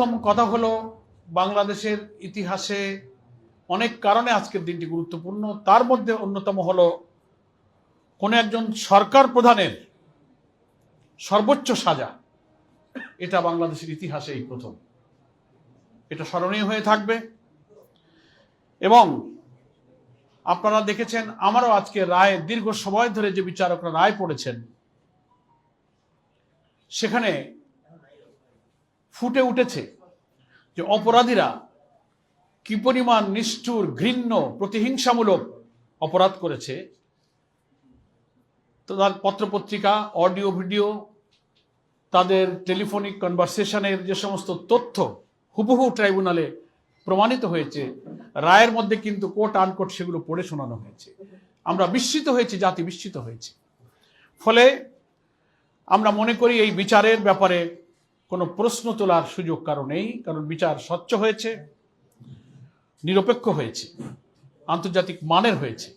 প্রথম কথা হলো, বাংলাদেশের ইতিহাসে অনেক কারণে আজকের দিনটি গুরুত্বপূর্ণ। তার মধ্যে অন্যতম হলো, কোন একজন সরকার প্রধানের সর্বোচ্চ সাজা, এটা বাংলাদেশের ইতিহাসে এই প্রথম। এটা স্মরণীয় হয়ে থাকবে। এবং আপনারা দেখেছেন, আমারও আজকে রায়, দীর্ঘ সময় ধরে যে বিচারকরা রায় পড়েছেন, সেখানে ফুটে উঠেছে যে অপরাধীরা কি পরিমাণ নিষ্ঠুর, ঘৃণ্য, প্রতিহিংসামূলক অপরাধ করেছে। তার পত্রপত্রিকা, অডিও, ভিডিও, তাদের টেলিফোনিক কনভারসেশনের যে সমস্ত তথ্য হুবহু ট্রাইব্যুনালে প্রমাণিত হয়েছে, রায়ের মধ্যে কিন্তু কোট আনকোট সেগুলো পড়ে শোনানো হয়েছে। আমরা বিস্মিত হয়েছি, জাতি বিস্মিত হয়েছে। ফলে আমরা মনে করি এই বিচারের ব্যাপারে কোনো প্রশ্ন তোলার সুযোগ কারও নেই, কারণ বিচার স্বচ্ছ হয়েছে, নিরপেক্ষ হয়েছে, আন্তর্জাতিক মানের হয়েছে।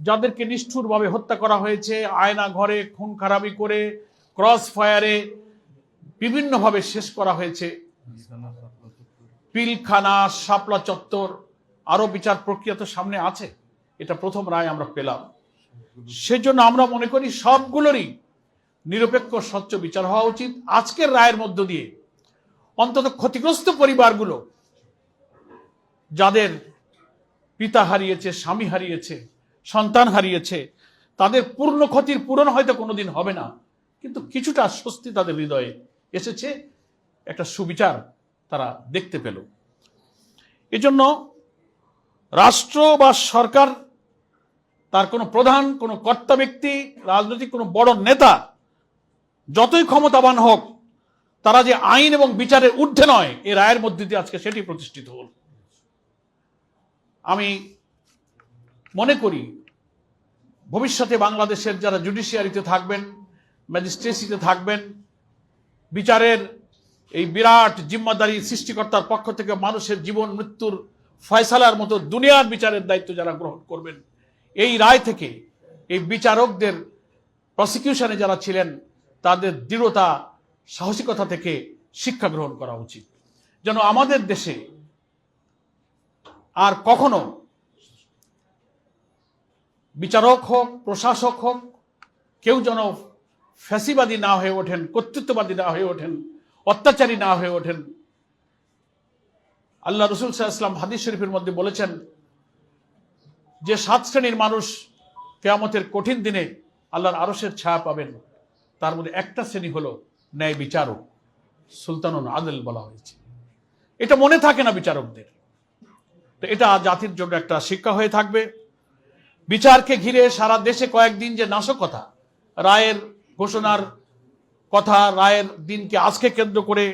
যাদেরকে নিষ্ঠুরভাবে হত্যা করা হয়েছে, আয়না ঘরে, খুন খারাপি করে, ক্রস ফায়ারে বিভিন্নভাবে শেষ করা হয়েছে। পিলখানা, শাপলা চত্বর, আরও বিচার প্রক্রিয়া তো সামনে আছে, এটা প্রথম রায় আমরা পেলাম। সেজন্য আমরা মনে করি সবগুলোরই নিরপেক্ষ, স্বচ্ছ বিচার হওয়া উচিত। আজকের রায়ের মধ্য দিয়ে অন্তত ক্ষতিগ্রস্ত পরিবারগুলো যাদের পিতা হারিয়েছে, স্বামী হারিয়েছে, সন্তান হারিয়েছে, তাদের পূর্ণ ক্ষতির পূরণ হয়তো কোনোদিন হবে না, কিন্তু কিছুটা স্বস্তি তাদের হৃদয়ে এসেছে, একটা সুবিচার তারা দেখতে পেল। এজন্য রাষ্ট্র বা সরকার, তার কোনো প্রধান, কোনো কর্তা ব্যক্তি, রাজনৈতিক কোনো বড় নেতা যতই ক্ষমতাবান হোক, তারা যে আইন এবং বিচারের ঊর্ধ্বে নয়, এ রায়ের মধ্যে দিয়ে আজকে সেটি প্রতিষ্ঠিত হল। আমি মনে করি, ভবিষ্যতে বাংলাদেশের যারা জুডিশিয়ারিতে থাকবেন, ম্যাজিস্ট্রেসিতে থাকবেন, বিচারের এই বিরাট জিম্মাদারি সৃষ্টিকর্তার পক্ষ থেকে মানুষের জীবন, মৃত্যুর ফয়সালার মতো দুনিয়ার বিচারের দায়িত্ব যারা গ্রহণ করবেন, এই রায় থেকে এই বিচারকদের প্রসিকিউশনে যারা ছিলেন তাদের দৃঢ়তা, সাহসিকতা থেকে শিক্ষা গ্রহণ করা উচিত। যেন আমাদের দেশে আর কখনো বিচারক হোক, প্রশাসক হোক, কেউ যেন ফ্যাসিবাদী না হয়ে ওঠেন, কর্তৃত্ববাদী না হয়ে ওঠেন, অত্যাচারী না হয়ে ওঠেন। আল্লাহ রসুল সাল্লাম হাদিস শরীফের মধ্যে বলেছেন যে সাত শ্রেণির মানুষ কেয়ামতের কঠিন দিনে আল্লাহর আরসের ছায়া পাবেন। তার মধ্যে একটা শ্রেণি হলো ন্যায় বিচারক, সুলতানুল আদেল বলা হয়েছে। এটা মনে থাকে না বিচারকদের। তো এটা জাতির জন্য একটা শিক্ষা হয়ে থাকবে। বিচারকে ঘিরে সারা দেশে কয়েকদিন যে নাশকতা, রায়ের ঘোষণার কথা, রায়ের দিনকে আজকে কেন্দ্র করে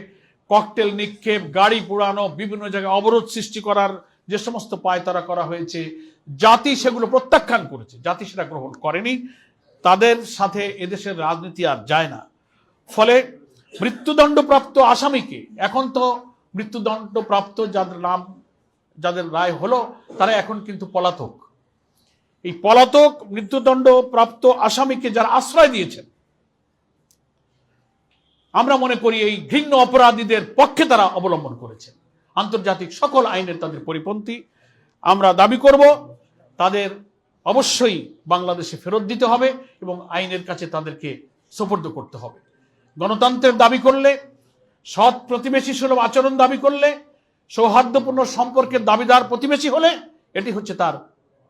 ককটেল নিক্ষেপ, গাড়ি পোড়ানো, বিভিন্ন জায়গায় অবরোধ সৃষ্টি করার যে সমস্ত পায়তারা করা হয়েছে, জাতি সেগুলো প্রত্যাখ্যান করেছে। জাতি সেটা গ্রহণ করেনি। তাদের সাথে এদেশের রাজনীতি আর যায় না। ফলে মৃত্যুদণ্ডপ্রাপ্ত আসামিকে, এখন তো মৃত্যুদণ্ডপ্রাপ্ত যাদের নাম, যাদের রায় হলো, তারা এখন কিন্তু পলাতক। এই পলাতক, মৃত্যুদণ্ডপ্রাপ্ত আসামিকে যারা আশ্রয় দিয়েছেন, আমরা মনে করি এই ঘৃণ্য অপরাধীদের পক্ষে তারা অবলম্বন করেছেন। আন্তর্জাতিক সকল আইনের তাদের পরিপন্থী। আমরা দাবি করব, তাদের অবশ্যই বাংলাদেশে ফেরত দিতে হবে এবং আইনের কাছে তাদেরকে সোপর্দ করতে হবে। গণতন্ত্রের দাবি করলে, সৎ প্রতিবেশী সুলভ আচরণ দাবি করলে, সৌহার্দ্যপূর্ণ সম্পর্কের দাবিদার প্রতিবেশী হলে এটি হচ্ছে তার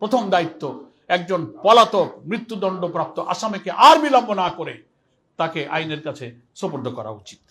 প্রথম দায়িত্ব। একজন পলাতক মৃত্যুদণ্ডপ্রাপ্ত আসামিকে আর বিলম্ব না করে তাকে আইনের কাছে সোপর্দ করা উচিত।